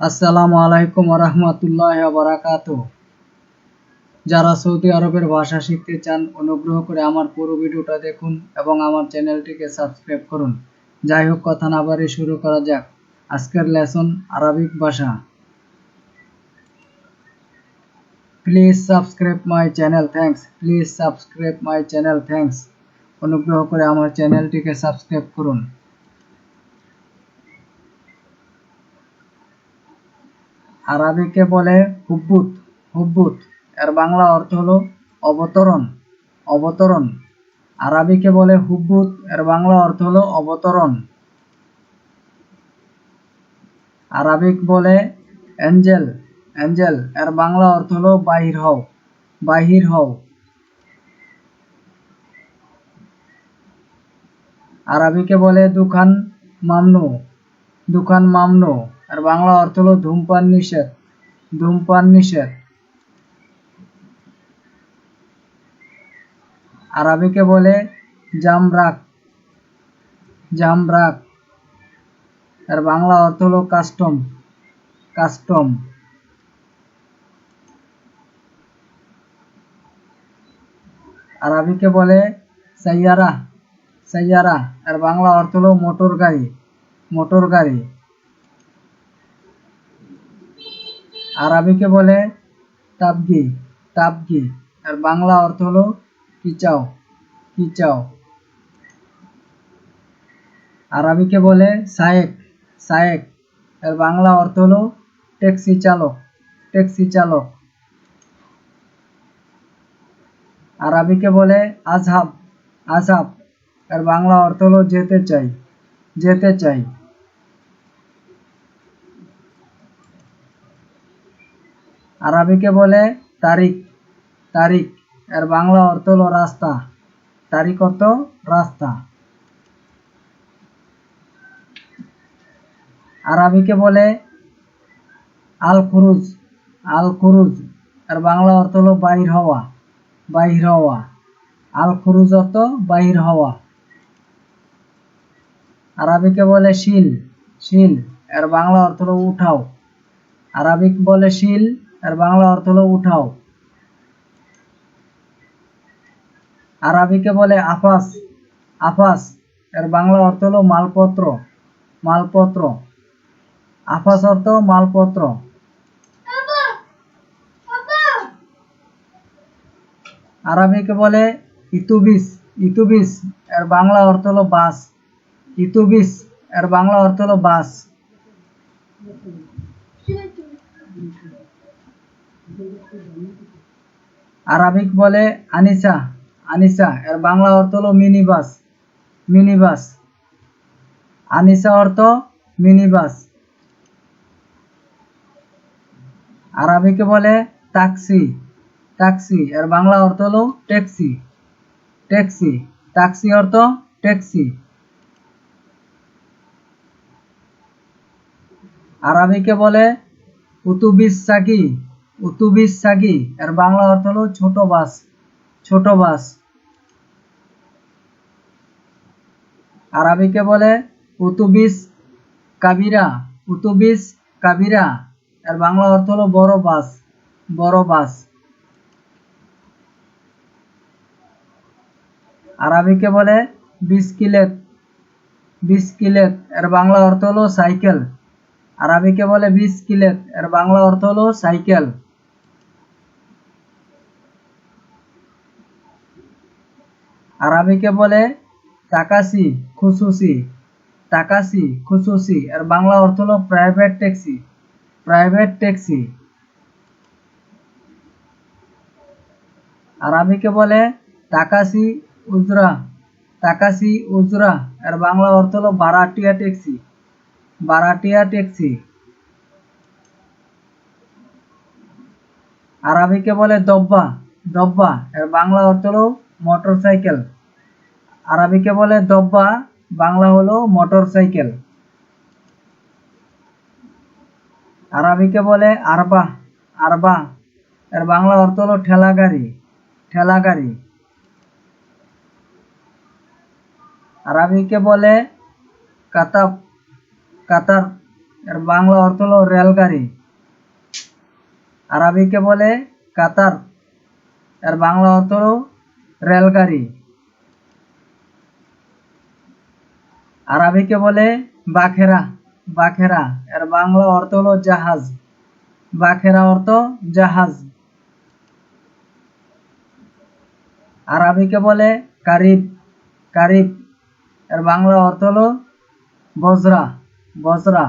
আসসালামু আলাইকুম রহমতুল্লাহ বারাকাত যারা সৌদি আরবের ভাষা শিখতে চান, অনুগ্রহ করে আমার পুরো ভিডিওটা দেখুন এবং আমার চ্যানেলটিকে সাবস্ক্রাইব করুন। যাই হোক, কথা না বাড়ি শুরু করা যাক। আজকের লেসন আরবিক ভাষা। Please subscribe my channel, thanks. Please subscribe my channel, thanks. অনুগ্রহ করে আমার চ্যানেলটিকে সাবস্ক্রাইব করুন। আরবিকে বলে হুব্বুত হুব্বুত। এর বাংলা অর্থ হলো অবতরণ অবতরণ। আরবিকে বলে হুব্বুত, এর বাংলা অর্থ হলো অবতরণ। আরবিক বলে অ্যাঞ্জেল অ্যাঞ্জেল। এর বাংলা অর্থ হলো বাহির হও বাহির হও। আরবিকে বলে দুখান মামনু দুখান মামনু। আর বাংলা অর্থ হলো ধূমপান নিষেধ ধূমপান নিষেধ। আরবিকে বলে জামরাক জামরাক। আর বাংলা অর্থ হলো কাস্টম কাস্টম। আরবিকে বলে সাইয়ারা সাইয়ারা। আর বাংলা অর্থ হলো মোটর গাড়ি মোটর গাড়ি। আরবিকে বলে তাবগি তাবগি। আর বাংলা অর্থ হলো কি চাও কি চাও আরবিকে বলে সায়েক সায়েক। এর বাংলা অর্থ হলো ট্যাক্সি চালক ট্যাক্সি চালক। আরবিকে বলে আজহাব আজহাব। এর বাংলা অর্থ হলো যেতে চাই যেতে চাই। আরবিকে বলে তারিখ তারিখ। এর বাংলা অর্থ হলো রাস্তা। তারিখ অর্থ রাস্তা। আরবিকে বলে আল খুরুজ আল খুরুজ এর বাংলা অর্থ হলো বাহির হওয়া বাহির হওয়া। আল খুরুজ অর্থ বাহির হওয়া। আরবিকে বলে শিল শিল। এর বাংলা অর্থ হলো উঠাও। আরবিক বলে শিল এর বাংলা অর্থ হলো উঠাও। আরবিকে বলে আফাস আফাস। এর বাংলা অর্থ হলো মালপত্র মালপত্র। আফাস অর্থ মালপত্র। আরবিকে বলে ইতুবিস ইতুবিস। এর বাংলা অর্থ হলো বাস, ইতুবিস। এর বাংলা অর্থ হলো বাস। আরবিক বলে আনিসা আনিসা, এর বাংলা অর্থ হলো মিনি বাস মিনি বাস আনিসা অর্থ মিনি বাস আরবিকে বলে ট্যাক্সি ট্যাক্সি, এর বাংলা অর্থ হলো ট্যাক্সি ট্যাক্সি ট্যাক্সি অর্থ ট্যাক্সি। আরবিকে বলে উতুবিস সাকি উতুবিস সাকি এর বাংলা অর্থ হলো ছোট বাস ছোট বাস। আরবিকে বলে উতুবিস কাবিরা উতুবিস কাবিরা, এর বাংলা অর্থ হলো বড় বাস বড় বাস। আরবিকে বলে বিস্কিলেট বিস্কিলেট, এর বাংলা অর্থ হলো সাইকেল। আরবিকে বলে বিস্কিলেট, এর বাংলা অর্থ হলো সাইকেল। আরবিকে বলে, তাকাসি খুসুসি তাকাসি খুসুসি আর বাংলা অর্থ হলো প্রাইভেট ট্যাক্সি প্রাইভেট ট্যাক্সি আরবিকে বলে, তাকাসি, উজরা তাকাসি, উজরা। এর বাংলা অর্থ হলো বারাটিয়া ট্যাক্সি বারাটিয়া ট্যাক্সি আরবিকে বলে, দব্বা দব্বা। এর বাংলা অর্থ হলো মোটর সাইকেল আরবিকে বলে দব্বা, বাংলা হলো মোটর সাইকেল আরবিকে বলে আরবা আরবা। এর বাংলা অর্থ হলো ঠেলা গাড়ি ঠেলা গাড়ি আরবিকে বলে কাতাব, কাতার। এর বাংলা অর্থ হলো রেলগাড়ি। আরবিকে বলে কাতার। এর বাংলা অর্থ হলো রেলগাড়ি। আরবিকে বলে বাখেরা বাখেরা। এর বাংলা অর্থ হলো জাহাজ। বাখেরা অর্থ জাহাজ। আরবিকে বলে কারিব কারিব। এর বাংলা অর্থ হলো বজরা বজরা।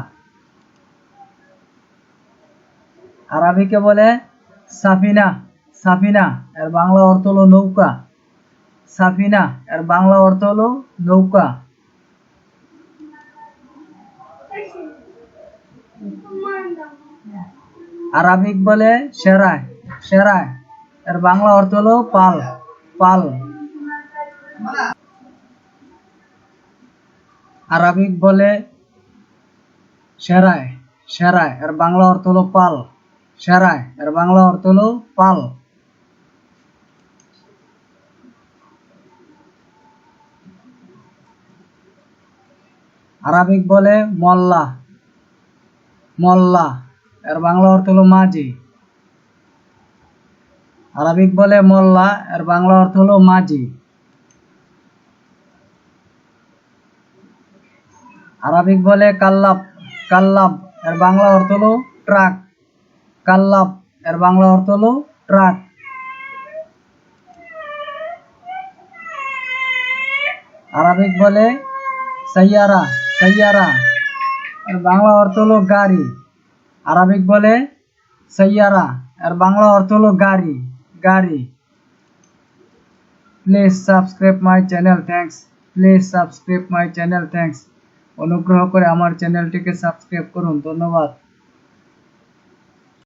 আরবিকে বলে সাফিনা সাফিনা। এর বাংলা অর্থ হলো নৌকা। সাফিনা, এর বাংলা অর্থ হলো নৌকা। আরবিক বলে সেরায় সেরায়, এর বাংলা অর্থ হলো পাল পাল। আরবিক বলে সেরায় সেরায়, এর বাংলা অর্থ হলো পাল, সেরায়, এর বাংলা অর্থ হলো পাল। আরবিক বলে মল্লা। মল্লা। এর বাংলা অর্থ হলো মাঝি। আরবিক বলে মোল্লা, এর বাংলা অর্থ হলো মাঝি। আরবিক বলে কাল্লাব কাল্লাব, এর বাংলা অর্থ হলো ট্রাক। কাল্লাব, এর বাংলা অর্থ হলো ট্রাক। আরবিক বলে সাইয়ারা। সাইয়ারা। এর বাংলা অর্থ হলো গাড়ি। আরবিক বলে সাইয়ারা। এর বাংলা অর্থ হলো গাড়ি গাড়ি। Please subscribe my channel thanks please subscribe my channel thanks অনুগ্রহ করে আমার চ্যানেলটিকে সাবস্ক্রাইব করুন। ধন্যবাদ।